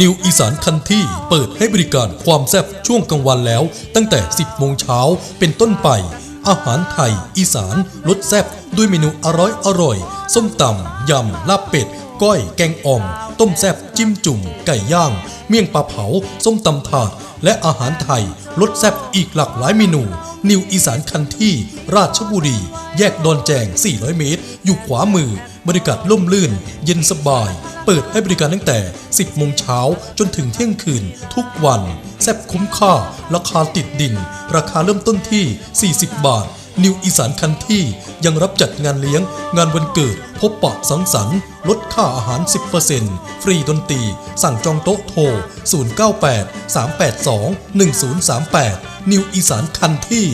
นิวอีสานคันที่เปิดให้บริการความแซ่บช่วงกลางวันแล้ว ตั้งแต่ 10 โมงเช้าเป็นต้นไป อาหารไทย อีสานรสแซ่บด้วยเมนูอร่อยอร่อย ส้มตำยำลาบเป็ด ก้อยแกงอ่อม ต้มแซ่บจิ้มจุ่ม ไก่ย่าง เมี่ยงปลาเผา ส้มตำถาด และอาหารไทยรสแซ่บอีกหลากหลายเมนู นิวอีสานคันที่ ราชบุรี แยกดอนแจง 400 เมตร อยู่ขวามือ บริการล่มลื่น เย็นสบาย เปิดให้บริการตั้งแต่ 10 โมงเช้าจนถึงเที่ยงคืนทุกวัน แซ่บคุ้มค่า ราคาติดดิน ราคาเริ่มต้นที่ 40 บาท นิวอีสานคันที่ยังรับจัดงานเลี้ยง งานวันเกิด พบปะสังสรรค์ ลดค่าอาหาร 10%ฟรีดนตรี สั่งจองโต๊ะโทร 098 382 1038 นิวอีสานคันที่